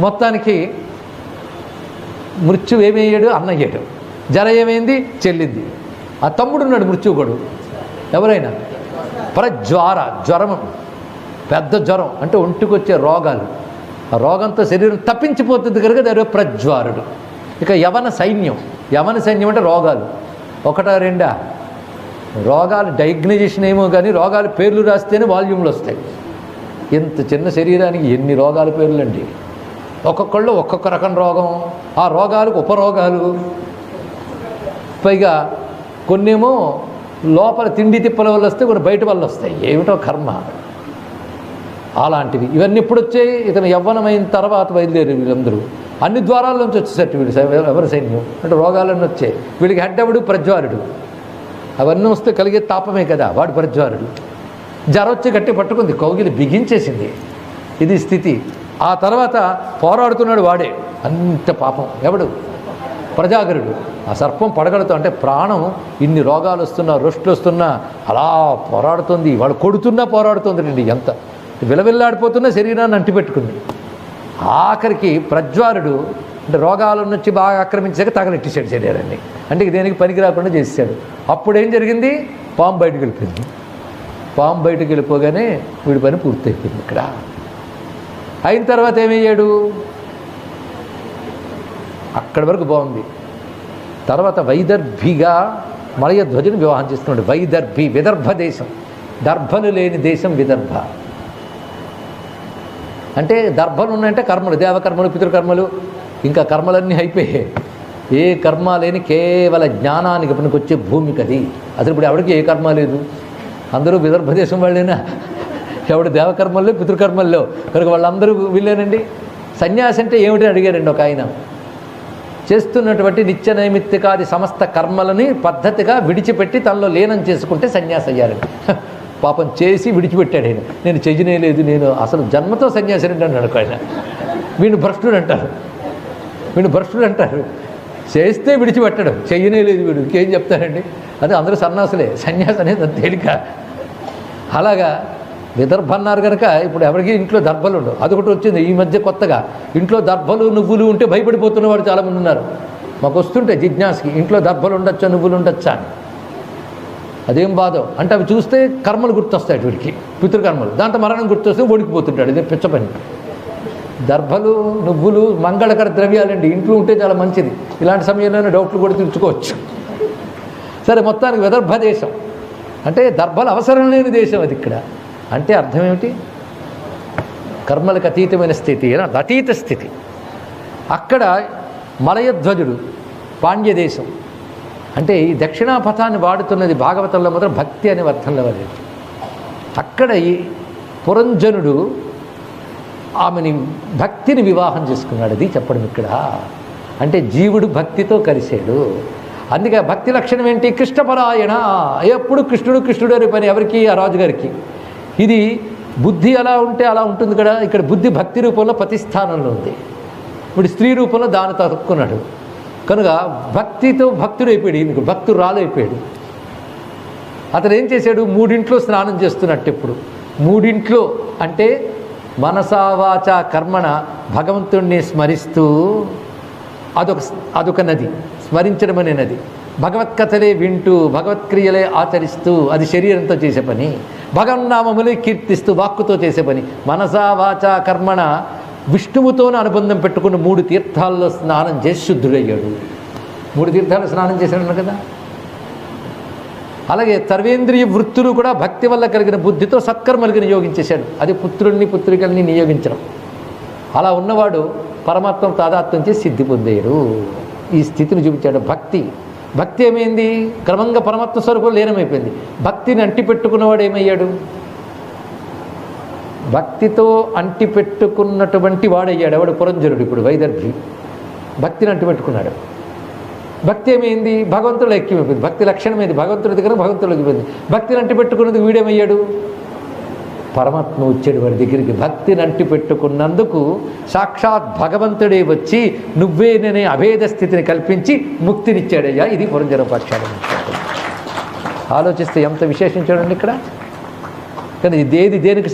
మొత్తానికి మృత్యు ఏమయ్యాడు? అన్నయ్యాడు జర ఏమైంది? చెల్లింది. ఆ తమ్ముడు ఉన్నాడు మృత్యువుగడు ఎవరైనా? ప్రజ్వార జ్వరం. పెద్ద జ్వరం. అంటే ఒంటికి వచ్చే రోగాలు. ఆ రోగంతో శరీరం తప్పించిపోతుంది కనుక దాని ప్రజ్వారుడు. ఇక యవన సైన్యం. యవన సైన్యం అంటే రోగాలు. ఒకటా రెండా? రోగాలు డయాగ్నైజేషన్ ఏమో కానీ రోగాలు పేర్లు రాస్తేనే వాల్యూమ్లు వస్తాయి. ఇంత చిన్న శరీరానికి ఎన్ని రోగాల పేర్లండి? ఒక్కొక్కళ్ళు ఒక్కొక్క రకం రోగం. ఆ రోగాలకు ఉపరోగాలు. పైగా కొన్నేమో లోపల తిండి తిప్పల వల్ల వస్తే కొన్ని బయట వల్ల వస్తాయి. ఏమిటో కర్మ. అలాంటివి. ఇవన్నీ ఇప్పుడు వచ్చాయి. ఇతను యవ్వనమైన తర్వాత బయలుదేరి వీళ్ళందరూ. అన్ని ద్వారాల నుంచి వచ్చేసట్టు వీళ్ళు ఎవరి సైన్యం? అంటే రోగాలన్నీ వచ్చాయి. వీడికి హెడ్డవుడు? ప్రజ్వారుడు అవన్నీ వస్తే కలిగే తాపమే కదా. వాడు ప్రజ్వారుడు జ్వరం వచ్చి గట్టి పట్టుకుంది. కౌగిలి బిగించేసింది. ఇది స్థితి. ఆ తర్వాత పోరాడుతున్నాడు వాడే. అంత పాపం. ఎవడు? ప్రజాగరుడు. ఆ సర్పం పడగలతో అంటే ప్రాణం ఇన్ని రోగాలు వస్తున్నా రొస్టులు వస్తున్నా అలా పోరాడుతుంది. వాడు కొడుతున్నా పోరాడుతుంది అండి ఎంత. విలవిల్లాడిపోతున్నా శరీరాన్ని అంటిపెట్టుకుంది. ఆఖరికి ప్రజ్వారుడు అంటే రోగాల నుంచి బాగా ఆక్రమించాక తగలెట్టేశాడు శరీరాన్ని. అంటే దేనికి పనికి రాకుండా చేసేసాడు అప్పుడు ఏం జరిగింది? పాము బయటకు వెళ్ళిపోయింది. పాము బయటకు వెళ్ళిపోగానే వీడి పని పూర్తయిపోయింది ఇక్కడ. అయిన తర్వాత ఏమయ్యాడు అక్కడి వరకు బాగుంది. తర్వాత వైదర్భిగా మలయ ధ్వజను వివాహం చేస్తున్నాడు వైదర్భి విదర్భ దేశం. దర్భలు లేని దేశం విదర్భ. అంటే దర్భలు ఉన్నాయంటే కర్మలు దేవకర్మలు పితృకర్మలు ఇంకా కర్మలన్నీ అయిపోయాయి. ఏ కర్మ లేని కేవల జ్ఞానానికి పనికొచ్చే భూమికి అది అసలు ఇప్పుడు ఎవరికి ఏ కర్మ లేదు? అందరూ విదర్భ దేశం వాళ్ళేనా? ఎవడు దేవకర్మల్లో పితృకర్మల్లో కనుక వాళ్ళందరూ వీళ్ళేనండి? సన్యాసి అంటే ఏమిటి అడిగారండి ఒక ఆయన. చేస్తున్నటువంటి నిత్య నైమిత్తికాది సమస్త కర్మలని పద్ధతిగా విడిచిపెట్టి తనలో లీనం చేసుకుంటే సన్యాసి అయ్యారండి. పాపం చేసి విడిచిపెట్టాడు ఆయన. నేను చెయ్యనే లేదు నేను అసలు జన్మతో సన్యాసి అన్నాడు ఆయన. వీడిని భ్రష్టుడు అంటారు. వీడిని భ్రష్టుడు అంటారు. చేస్తే విడిచిపెట్టడం. చెయ్యనే లేదు వీడు. ఇంకేం చెప్తారండి? అదే అందరూ సన్యాసులే సన్యాసి అనేది తేలిక. అలాగా విదర్భ అన్నారు కనుక ఇప్పుడు ఎవరికి ఇంట్లో దర్భలు ఉండవు. అదొకటి వచ్చింది. ఈ మధ్య కొత్తగా ఇంట్లో దర్భలు నువ్వులు ఉంటే భయపడిపోతున్న వాడు చాలామంది ఉన్నారు. మాకు వస్తుంటే జిజ్ఞాస్కి ఇంట్లో దర్భలు ఉండొచ్చా నువ్వులు ఉండొచ్చా అని. అదేం బాధ. అంటే అవి చూస్తే కర్మలు గుర్తొస్తాయి వీడికి. పితృకర్మలు. దాంట్లో మరణం గుర్తొస్తే ఓడికిపోతుంటాడు. ఇదే పిచ్చ పని. దర్భలు నువ్వులు మంగళకర ద్రవ్యాలండి. ఇంట్లో ఉంటే చాలా మంచిది. ఇలాంటి సమయంలోనే డౌట్లు కూడా తీర్చుకోవచ్చు. సరే మొత్తానికి విదర్భ దేశం. అంటే దర్భలు అవసరం లేని దేశం అది ఇక్కడ. అంటే అర్థం ఏమిటి? కర్మలకు అతీతమైన స్థితి అని అర్థం. అతీత స్థితి. అక్కడ మలయధ్వజుడు పాండ్యదేశం. అంటే ఈ దక్షిణాపథాన్ని వాడుతున్నది భాగవతంలో మాత్రం భక్తి అనే అర్థంలో వాళ్ళు అక్కడ ఈ పురంజనుడు ఆమెని భక్తిని వివాహం చేసుకున్నాడు. అది చెప్పడం ఇక్కడ. అంటే జీవుడు భక్తితో కలిశాడు. అందుకే భక్తి లక్షణం ఏంటి? కృష్ణపరాయణ. ఎప్పుడు కృష్ణుడు కృష్ణుడు అనే పని ఎవరికి? ఆ రాజుగారికి. ఇది బుద్ధి అలా ఉంటే అలా ఉంటుంది కదా. ఇక్కడ బుద్ధి భక్తి రూపంలో ప్రతిస్థానంలో ఉంది. ఇప్పుడు స్త్రీ రూపంలో దాన్ని తరుక్కున్నాడు. కనుక భక్తితో భక్తుడు అయిపోయాడు ఈయనకు. భక్తుడు రాలైపోయాడు అతను ఏం చేశాడు? మూడింట్లో స్నానం చేస్తున్నట్టు ఇప్పుడు. మూడింట్లో అంటే మనసావాచ కర్మణ భగవంతుణ్ణి స్మరిస్తూ అదొక అదొక నది. స్మరించడం అనే నది. భగవత్కథలే వింటూ భగవత్క్రియలే ఆచరిస్తూ అది శరీరంతో చేసే పని. భగవన్నామములే కీర్తిస్తూ వాక్కుతో చేసే పని. మనసా వాచ కర్మణ విష్ణువుతోనే అనుబంధం పెట్టుకున్న మూడు తీర్థాల్లో స్నానం చేసి శుద్ధుడయ్యాడు. మూడు తీర్థాలు స్నానం చేశాడు కదా? అలాగే సర్వేంద్రియ వృత్తులు కూడా భక్తి వల్ల కలిగిన బుద్ధితో సత్కర్మలకు నియోగించేశాడు. అది పుత్రుల్ని పుత్రికల్ని నియోగించడం. అలా ఉన్నవాడు పరమాత్మ తాదాత్మ్యం చేసి సిద్ధి పొందేయడు ఈ స్థితిని చూపించాడు భక్తి. భక్తి ఏమైంది? క్రమంగా పరమాత్మ స్వరూపం లీనమైపోయింది. భక్తిని అంటిపెట్టుకున్నవాడు ఏమయ్యాడు? భక్తితో అంటిపెట్టుకున్నటువంటి వాడయ్యాడు. ఎవడు? పురంజనుడు ఇప్పుడు వైదర్భి. భక్తిని అంటిపెట్టుకున్నాడు. భక్తి ఏమైంది? భగవంతుడు ఎక్కిమైపోయింది భక్తి లక్షణం ఏంది? భగవంతుడి దగ్గర భగవంతుడికి పోయింది. భక్తిని అంటి పెట్టుకున్నది వీడేమయ్యాడు? పరమాత్మ వచ్చాడు వాడి దగ్గరికి. భక్తిని అంటి పెట్టుకున్నందుకు సాక్షాత్ భగవంతుడే వచ్చి నువ్వేననే అభేద స్థితిని కల్పించి ముక్తినిచ్చాడయ్యా. ఇది పురంజరోపాఖ్యానం ఆలోచిస్తే ఎంత విశేషం చూడండి ఇక్కడ. కానీ దేది దేనికి